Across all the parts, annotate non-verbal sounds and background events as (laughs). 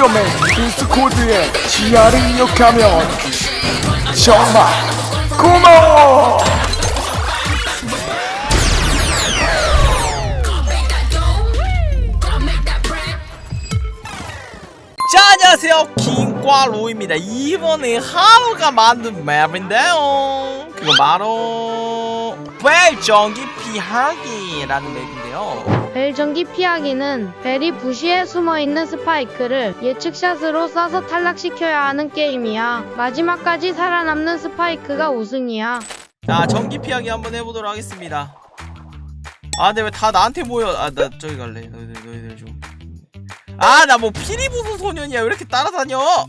지점에 디스코드에 지하를 입력하면 정말 고마워. 자 안녕하세요. 킹과로입니다. 이번에 하루가 만든 맵인데요. 그거 바로 벨전기 피하기라는 맵인데요 벨 전기 피하기는 벨이 부시에 숨어있는 스파이크를 예측샷으로 쏴서 탈락시켜야 하는 게임이야. 마지막까지 살아남는 스파이크가 우승이야. 자 전기 피하기 한번 해보도록 하겠습니다 아 근데 왜 다 나한테 모여 아 나 저기 갈래 너희들 너희들 좀 아 나 뭐 피리 부는 소년이야 왜 이렇게 따라다녀 어,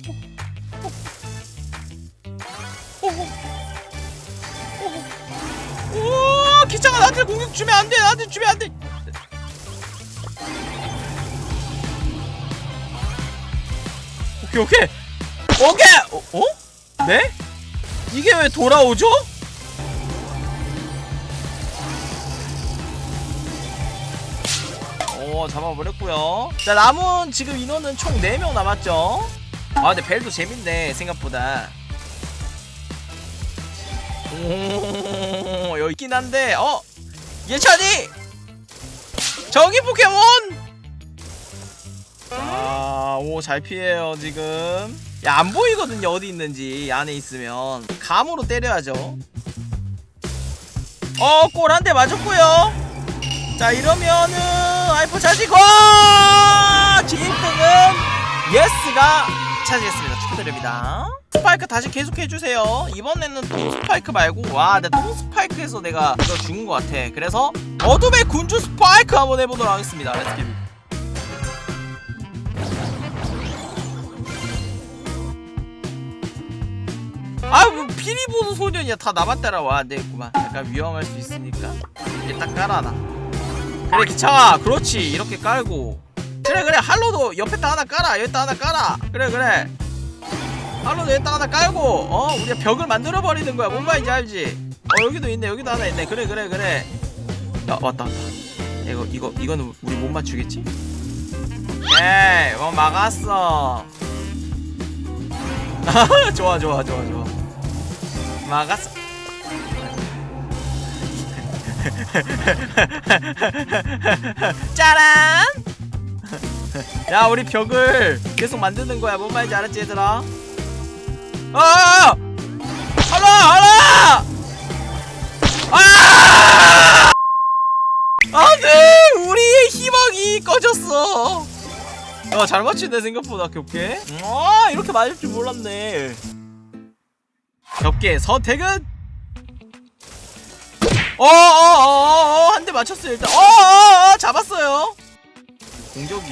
오 기차가 나한테 공격 주면 안 돼 나한테 주면 안 돼 오케이 오케이 오케이 어? 어? 네? 이게 왜 돌아오죠? 오 잡아버렸고요 자 남은 지금 인원은 총 4명 남았죠 아 근데 벨도 재밌네 생각보다 오 여기 있긴 한데 어 예찬이 저기 포켓몬 아 오 잘 피해요 지금. 야 안 보이거든요 어디 있는지 안에 있으면. 감으로 때려야죠. 어 골 한 대 맞았고요. 자 이러면은 아이폰 차지고 1등은 예스가 차지했습니다. 축하드립니다. 스파이크 다시 계속 해주세요. 이번에는 또 스파이크 말고 와나또 스파이크에서 내가 죽은 것 같아. 그래서 어둠의 군주 스파이크 한번 해보도록 하겠습니다. 렛츠기 아뭐 피리보는 소년이야. 다 나만 따라와. 안 되겠구만. 약간 위험할 수 있으니까. 일단 깔아놔. 그래 기차가 그렇지. 이렇게 깔고. 그래 그래. 할로도 옆에다 하나 깔아. 여기다 하나 깔아. 그래 그래. 할로도 여기다 하나 깔고. 어 우리가 벽을 만들어 버리는 거야. 뭔 말인지 알지? 어 여기도 있네. 여기도 하나 있네. 그래 그래 그래. 야 왔다 왔다. 이거 이거 이거는 우리 못 맞추겠지? 오케이 어 막았어. (laughs) 좋아 좋아 좋아 좋아 막았어 (laughs) 짜란! 야 우리 벽을 계속 만드는 거야 뭔 말인지 알았지 얘들아? 아! 하라 하라! 아! 안돼 우리의 희망이 꺼졌어. 야잘 맞추네 생각보다 겹게. 아 이렇게 맞을 줄 몰랐네. 겹게 선택은? 어어어어 한 대 맞췄어요 일단. 어어어 잡았어요. 공격이.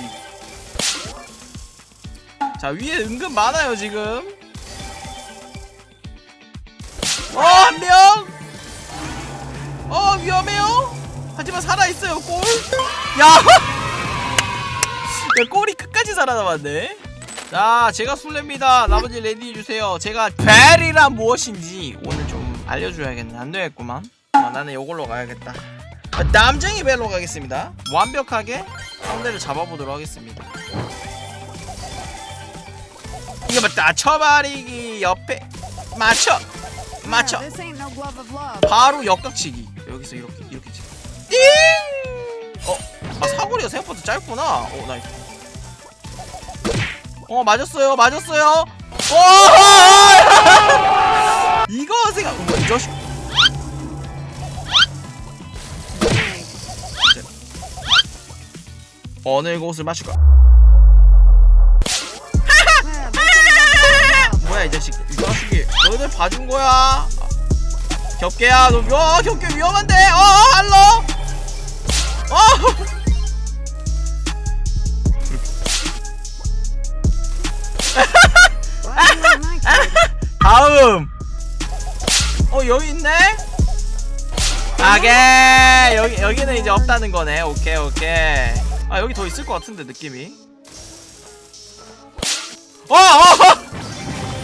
자 위에 은근 많아요 지금. 어 한명! 어 위험해요? 하지만 살아있어요 골. 야! (laughs) 야 골이 끝까지 살아남았네 자 제가 술래입니다. 나머지 레디 해주세요. 제가 벨이란 무엇인지 오늘 좀 알려줘야겠네. 안되겠구만. 어, 나는 이걸로 가야겠다. 아, 남쟁이 벨로 가겠습니다. 완벽하게 상대를 잡아보도록 하겠습니다. 이거 뭐 맞춰버리기 옆에 맞춰! 맞춰. 바로 역각치기. 여기서 이렇게 이렇게 치기 띵! 어? 아 사거리가 생각보다 짧구나. 어 나이스 어 맞았어요 맞았어요. 어! (laughs) 이거 생각 어, 이 자식. 어느 곳을 love. (laughs) 뭐야 이 자식. 이 자식이 너희들 봐준 거야. 겹게야 너 어, 겹게 위험한데. 어 할로. 어 (laughs) 어 여기 있네? 아게! 여기 여기는 이제 없다는 거네. 오케이 오케이. 아 여기 더 있을 것 같은데 느낌이. 어, 어!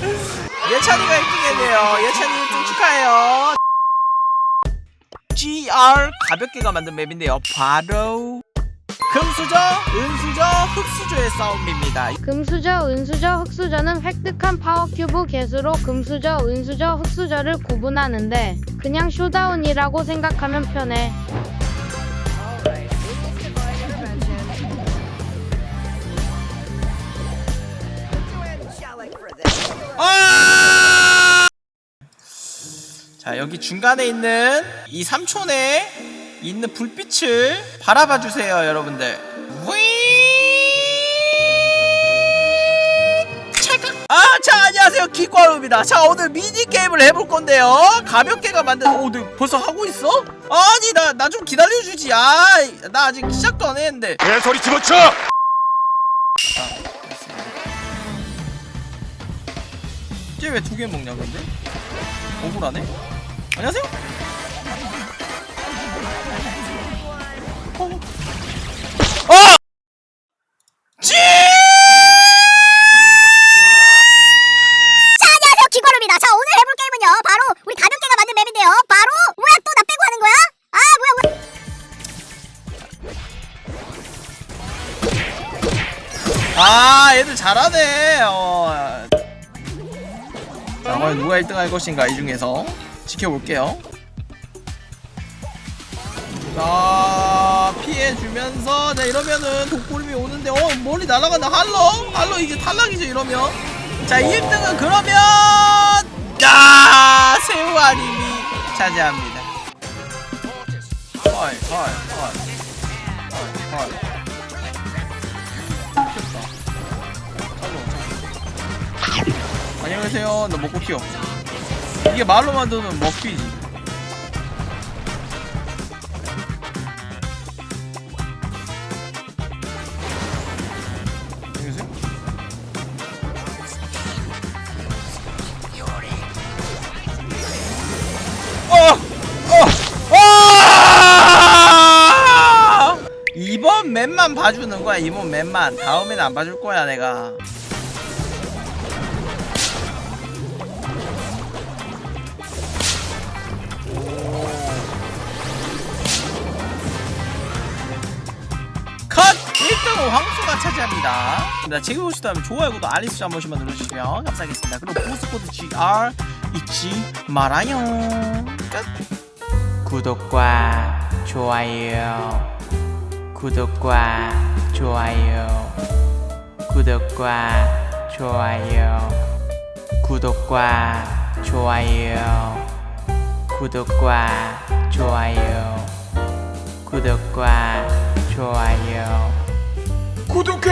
(laughs) 예찬이가 1등했네요. 예찬이 1등 축하해요. GR 가볍게가 만든 맵인데요. 바로 금수저, 은수저, 흑수저의 싸움입니다. 금수저, 은수저, 흑수저는 획득한 파워 큐브 개수로 금수저, 은수저, 흑수저를 구분하는데 그냥 쇼다운이라고 생각하면 편해. 아! 자 여기 중간에 있는 이 삼촌에 있는 불빛을 바라봐 주세요 여러분들. 아 자 안녕하세요. 기과루입니다. 자 오늘 미니게임을 해볼 건데요. 가볍게가 만든 오너 벌써 하고 있어? 아니 나 나 좀 기다려주지. 아 나 아직 시작도 안 했는데. 개소리 집어쳐! 쟤 왜 두 개 먹냐 근데? 억울하네? 안녕하세요? 잘하네. 어. 자 과연 누가 1등 할 것인가 이 중에서. 지켜볼게요. 자 피해주면서 자 이러면은 독구름이 오는데 어 머리 날아간다. 할로 할로 이제 탈락이죠 이러면. 자 1등은 그러면 야 새우아님이 차지합니다. 헐 헐 헐 헐헐 안녕하세요. 너 먹고 튀어. 이게 말로 만드는 먹튀지. 안녕하세요. 어! 어! 맵만 봐주는 거야 이번 맵만 다음에는 안 봐줄 거야 내가 1등은 황수가 차지합니다. 나 지금 보시다면 좋아요, 구독, 알림 수한 번씩만 눌러주시면 감사하겠습니다. 그리고 보스코드 GR 잊지 말아요. 끝! 구독과 좋아요. 구독과 좋아요. 구독과 좋아요. 구독과 좋아요. 구독과 좋아요. 구독과 좋아요. 구독해